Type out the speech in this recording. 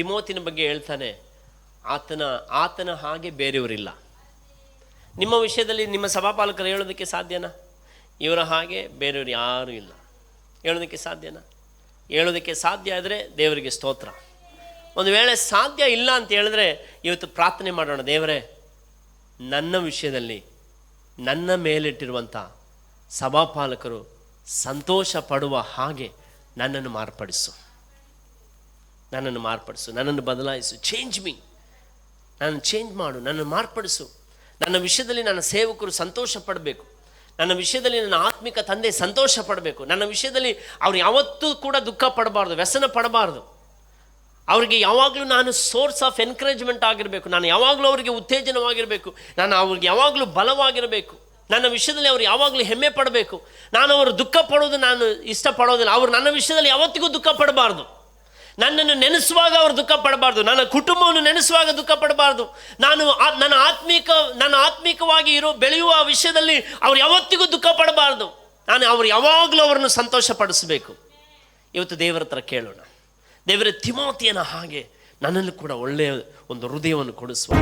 ತಿಮೋತಿನ ಬಗ್ಗೆ ಹೇಳ್ತಾನೆ, ಆತನ ಆತನ ಹಾಗೆ ಬೇರೆಯವರಿಲ್ಲ. ನಿಮ್ಮ ವಿಷಯದಲ್ಲಿ ನಿಮ್ಮ ಸಭಾಪಾಲಕರು ಹೇಳೋದಕ್ಕೆ ಸಾಧ್ಯನಾ? ಇವರ ಹಾಗೆ ಬೇರೆಯವರು ಯಾರೂ ಇಲ್ಲ. ಹೇಳೋದಕ್ಕೆ ಸಾಧ್ಯನಾ? ಹೇಳೋದಕ್ಕೆ ಸಾಧ್ಯ ಆದರೆ ದೇವರಿಗೆ ಸ್ತೋತ್ರ. ಒಂದು ವೇಳೆ ಸಾಧ್ಯ ಇಲ್ಲ ಅಂತ ಹೇಳಿದ್ರೆ ಇವತ್ತು ಪ್ರಾರ್ಥನೆ ಮಾಡೋಣ, ದೇವರೇ, ನನ್ನ ವಿಷಯದಲ್ಲಿ ನನ್ನ ಮೇಲಿಟ್ಟಿರುವಂಥ ಸಭಾಪಾಲಕರು ಸಂತೋಷ ಪಡುವ ಹಾಗೆ ನನ್ನನ್ನು ಮಾರ್ಪಡಿಸು. ನನ್ನನ್ನು ಮಾರ್ಪಡಿಸು, ನನ್ನನ್ನು ಬದಲಾಯಿಸು ಚೇಂಜ್ ಮೀ ನಾನು ಚೇಂಜ್ ಮಾಡು, ನನ್ನನ್ನು ಮಾರ್ಪಡಿಸು. ನನ್ನ ವಿಷಯದಲ್ಲಿ ನನ್ನ ಸೇವಕರು ಸಂತೋಷ ಪಡಬೇಕು ನನ್ನ ವಿಷಯದಲ್ಲಿ ನನ್ನ ಆತ್ಮಿಕ ತಂದೆ ಸಂತೋಷ ಪಡಬೇಕು ನನ್ನ ವಿಷಯದಲ್ಲಿ ಅವ್ರು ಯಾವತ್ತೂ ಕೂಡ ದುಃಖ ಪಡಬಾರ್ದು, ವ್ಯಸನ ಪಡಬಾರ್ದು. ಅವರಿಗೆ ಯಾವಾಗಲೂ ನಾನು ಸೋರ್ಸ್ ಆಫ್ ಎನ್ಕರೇಜ್ಮೆಂಟ್ ಆಗಿರಬೇಕು. ನಾನು ಯಾವಾಗಲೂ ಅವರಿಗೆ ಉತ್ತೇಜನವಾಗಿರಬೇಕು. ನಾನು ಅವ್ರಿಗೆ ಯಾವಾಗಲೂ ಬಲವಾಗಿರಬೇಕು. ನನ್ನ ವಿಷಯದಲ್ಲಿ ಅವರು ಯಾವಾಗಲೂ ಹೆಮ್ಮೆ ಪಡಬೇಕು. ನಾನು ಅವರು ದುಃಖ ಪಡೋದು ನಾನು ಇಷ್ಟಪಡೋದಿಲ್ಲ. ಅವರು ನನ್ನ ವಿಷಯದಲ್ಲಿ ಯಾವತ್ತಿಗೂ ದುಃಖ ಪಡಬಾರ್ದು. ನನ್ನನ್ನು ನೆನೆಸುವಾಗ ಅವರು ದುಃಖ ಪಡಬಾರ್ದು. ನನ್ನ ಕುಟುಂಬವನ್ನು ನೆನೆಸುವಾಗ ದುಃಖ ಪಡಬಾರ್ದು. ನಾನು ನನ್ನ ಆತ್ಮಿಕ, ನನ್ನ ಆತ್ಮಿಕವಾಗಿ ಇರೋ, ಬೆಳೆಯುವ ವಿಷಯದಲ್ಲಿ ಅವ್ರು ಯಾವತ್ತಿಗೂ ದುಃಖ ಪಡಬಾರ್ದು. ನಾನು ಅವ್ರು ಯಾವಾಗಲೂ ಅವರನ್ನು ಸಂತೋಷ ಪಡಿಸಬೇಕು ಇವತ್ತು ದೇವರ ಹತ್ರ ಕೇಳೋಣ. ದೇವರ ತಿಮೋತಿಯನ್ನು ಹಾಗೆ ನನ್ನಲ್ಲೂ ಕೂಡ ಒಳ್ಳೆಯ ಒಂದು ಹೃದಯವನ್ನು ಕೊಡಿಸುವ.